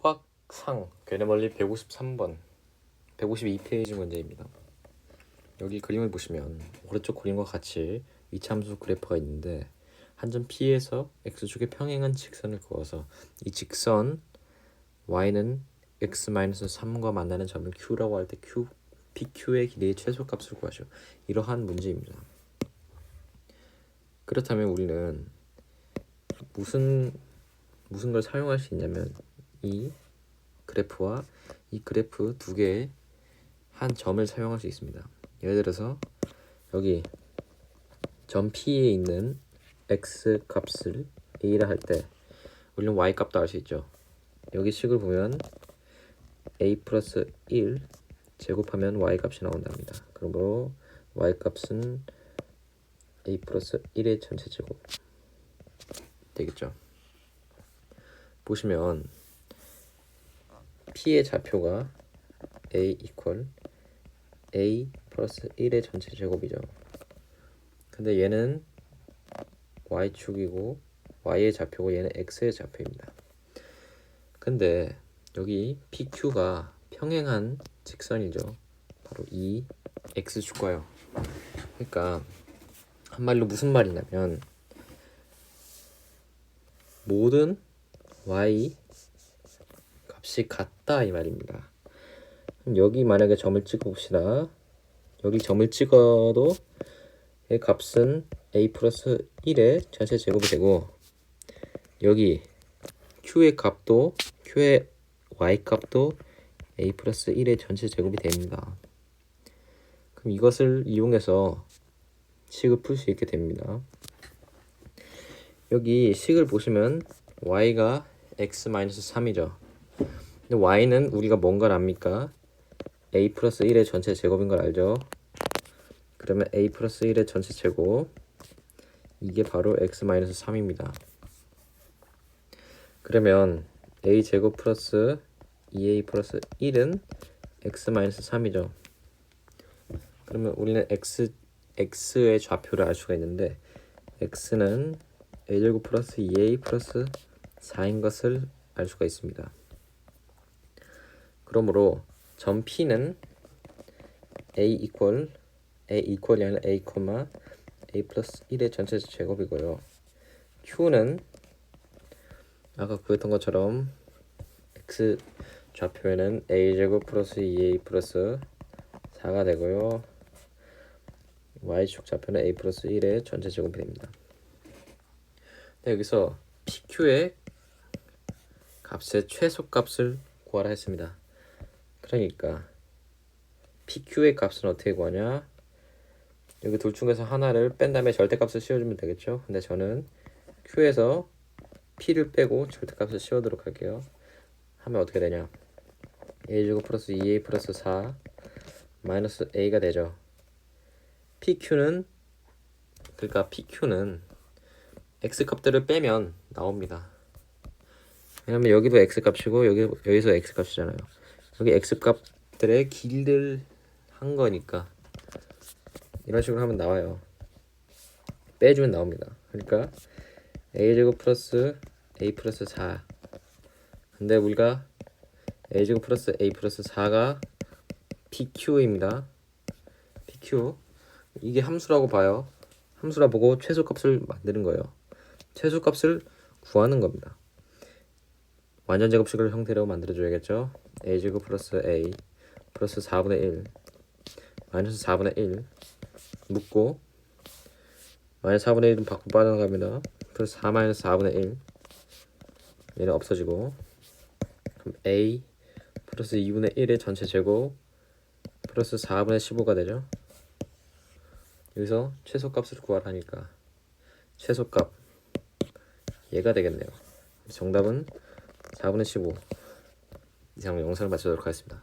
수학상 괴네멀리 153번 152페이지 문제입니다. 여기 그림을 보시면 오른쪽 그림과 같이 이참수 그래프가 있는데 한 점 P에서 X축의 평행한 직선을 그어서 이 직선 Y는 X-3과 만나는 점을 Q라고 할 때 Q, PQ의 길이의 최소값을 구하시오. 이러한 문제입니다. 그렇다면 우리는 무슨 무슨 걸 사용할 수 있냐면 이 그래프와 이 그래프 두 개의 한 점을 사용할 수 있습니다. 예를 들어서 여기 점 P에 있는 x 값을 a라 할 때 우리는 y 값도 알 수 있죠. 여기 식을 보면 a 플러스 1 제곱하면 y 값이 나온답니다. 그러므로 y 값은 a 플러스 1의 전체 제곱 되겠죠. 보시면 p의 좌표가 a 이퀄 a 플러스 1의 전체 제곱이죠. 근데 얘는 y축이고 y의 좌표고 얘는 x의 좌표입니다. 근데 여기 PQ가 평행한 직선이죠. 바로 이 x축과요. 그러니까 한말로 무슨 말이냐면 모든 y 값이 같다 이 말입니다. 여기 만약에 점을 찍어 봅시다. 여기 점을 찍어도 의 값은 a 플러스 1의 전체 제곱이 되고 여기 q의 값도 q의 y 값도 a 플러스 1의 전체 제곱이 됩니다. 그럼 이것을 이용해서 식을 풀 수 있게 됩니다. 여기 식을 보시면 y가 x-3이죠. 근데 y는 우리가 뭔가를 압니까? a 플러스 1의 전체 제곱인 걸 알죠? 그러면 a 플러스 1의 전체 제곱 이게 바로 x-3입니다. 그러면 a 제곱 플러스 2a 플러스 1은 x-3이죠. 그러면 우리는 x x의 좌표를 알 수가 있는데 x는 a 제곱 플러스 2a 플러스 4인 것을 알 수가 있습니다. 그러므로 점 P는 a 이퀄 a 이퀄이 아니라 a, a 플러스 1의 전체 제곱이고요. Q는 아까 그랬던 것처럼 x 좌표에는 a 제곱 플러스 2a 플러스 4가 되고요. y축 좌표는 a 플러스 1의 전체 제곱이 됩니다. 네, 여기서 PQ의 값의 최소값을 구하라 했습니다. 그러니까 PQ의 값은 어떻게 구하냐? 여기 둘 중에서 하나를 뺀 다음에 절대값을 씌워주면 되겠죠? 근데 저는 Q에서 P를 빼고 절대값을 씌워도록 할게요. 하면 어떻게 되냐? A제곱 플러스 2A 플러스 4 마이너스 A가 되죠. PQ는 그러니까 PQ는 X 값들을 빼면 나옵니다. 왜냐면 여기도 X 값이고 여기 여기서 X 값이잖아요. 여기 X 값들의 길들 한 거니까 이런 식으로 하면 나와요. 빼주면 나옵니다. 그러니까 a 제곱 플러스 a 플러스 4. 근데 우리가 a 제곱 플러스 a 플러스 4가 pq입니다. pq 이게 함수라고 봐요. 함수라 보고 최소값을 만드는 거예요. 최소값을 구하는 겁니다. 완전 제곱식을 형태로 만들어 줘야겠죠. A 제곱 플러스 a 플러스 4분의 1 마이너스 4분의 1 묶고 마이너스 4분의 1은 밖으로 빠져나갑니다. 플러스 4 마이너스 4분의 1 얘는 없어지고 그럼 a 플러스 2분의 1의 전체 제곱 플러스 4분의 15가 되죠. 여기서 최소값을 구하라니까 최소값 얘가 되겠네요. 정답은 4분의 15 이상 영상을 마치도록 하겠습니다.